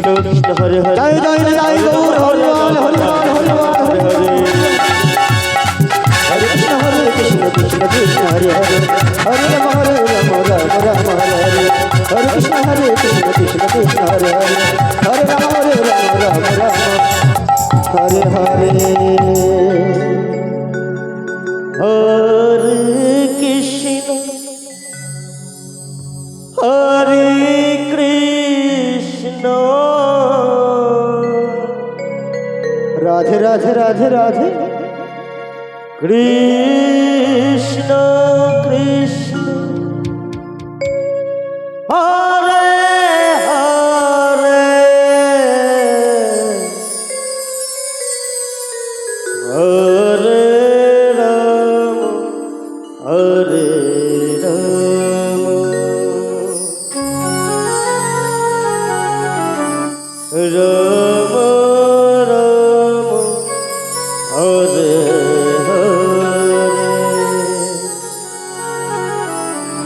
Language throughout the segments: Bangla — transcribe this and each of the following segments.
কৃষ্ণ হরে হরে জয় জয় জয় গৌর হরে হরে হরে হরে হরে হরে কৃষ্ণ হরে কৃষ্ণ কৃষ্ণ কৃষ্ণ হরে হরে। হরে রাম হরে রাম রাম রাম হরে হরে। কৃষ্ণ হরে কৃষ্ণ কৃষ্ণ কৃষ্ণ হরে হরে। কৃষ্ণ কৃষ্ণ। হরে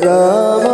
রাম